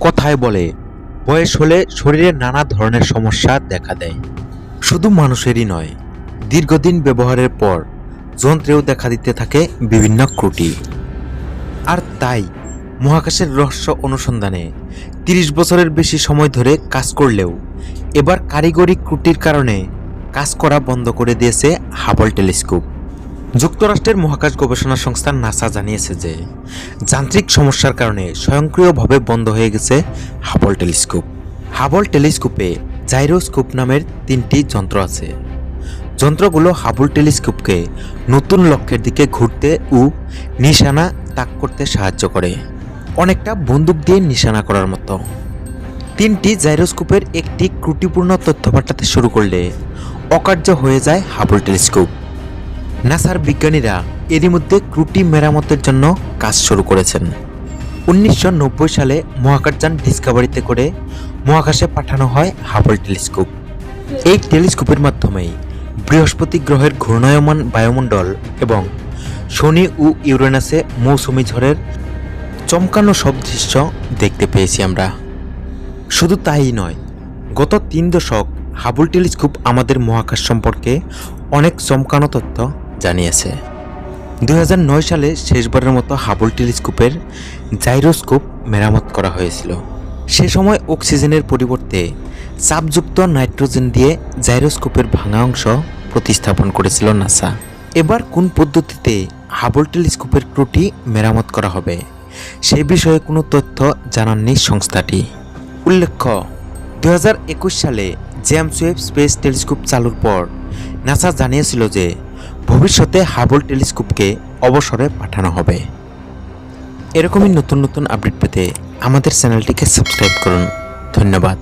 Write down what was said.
কথায় বলে, বয়স হলে শরীরে নানা ধরনের সমস্যা দেখা দেয়। শুধু মানুষেরই নয়, দীর্ঘদিন ব্যবহারের পর যন্ত্রেও দেখা দিতে থাকে বিভিন্ন ত্রুটি। আর তাই মহাকাশের রহস্য অনুসন্ধানে তিরিশ বছরের বেশি সময় ধরে কাজ করলেও এবার কারিগরি ত্রুটির কারণে কাজ করা বন্ধ করে দিয়েছে হাবল টেলিস্কোপ। যুক্তরাষ্ট্রের মহাকাশ গবেষণা সংস্থা নাসা জানিয়েছে যে, যান্ত্রিক সমস্যার কারণে স্বয়ংক্রিয়ভাবে বন্ধ হয়ে গেছে হাবল টেলিস্কোপ। হাবল টেলিস্কোপে জাইরোস্কোপ নামের তিনটি যন্ত্র আছে। যন্ত্রগুলো হাবল টেলিস্কোপকে নতুন লক্ষ্যের দিকে ঘুরতে ও নিশানা তাক করতে সাহায্য করে। অনেকটা বন্দুক দিয়ে নিশানা করার মতো। তিনটি জাইরোস্কোপের একটি ত্রুটিপূর্ণ তথ্য পাঠাতে শুরু করলে অকার্য হয়ে যায় হাবল টেলিস্কোপ। নাসার বিজ্ঞানীরা এরই মধ্যে ক্রুটি মেরামতের জন্য কাজ শুরু করেছেন। উনিশশো নব্বই সালে মহাকাশযান ডিসকভারিতে করে মহাকাশে পাঠানো হয় হাবল টেলিস্কোপ। এই টেলিস্কোপের মাধ্যমেই বৃহস্পতি গ্রহের ঘূর্ণায়মান বায়ুমণ্ডল এবং শনি ও ইউরেনাসে মৌসুমি ঝড়ের চমকানো সব দৃশ্য দেখতে পেয়েছি আমরা। শুধু তাই নয়, গত তিন দশক হাবল টেলিস্কোপ আমাদের মহাকাশ সম্পর্কে অনেক চমকানো তথ্য জানিয়েছে। দু হাজার নয় সালে শেষবারের মতো হাবল টেলিস্কোপের জাইরোস্কোপ মেরামত করা হয়েছিল। সে সময় অক্সিজেনের পরিবর্তে চাপযুক্ত নাইট্রোজেন দিয়ে জাইরোস্কোপের ভাঙা অংশ প্রতিস্থাপন করেছিল নাসা। এবার কোন পদ্ধতিতে হাবল টেলিস্কোপের ত্রুটি মেরামত করা হবে, সে বিষয়ে কোনো তথ্য জানাননি সংস্থাটি। উল্লেখ্য দু হাজার একুশ সালে জেমস ওয়েব স্পেস টেলিস্কোপ চালুর পর নাসা জানিয়েছিল যে ভবিষ্যতে হাবল টেলিস্কোপকে অবসরে পাঠানো হবে। এরকমই নতুন নতুন আপডেট পেতে আমাদের চ্যানেলটিকে সাবস্ক্রাইব করুন। ধন্যবাদ।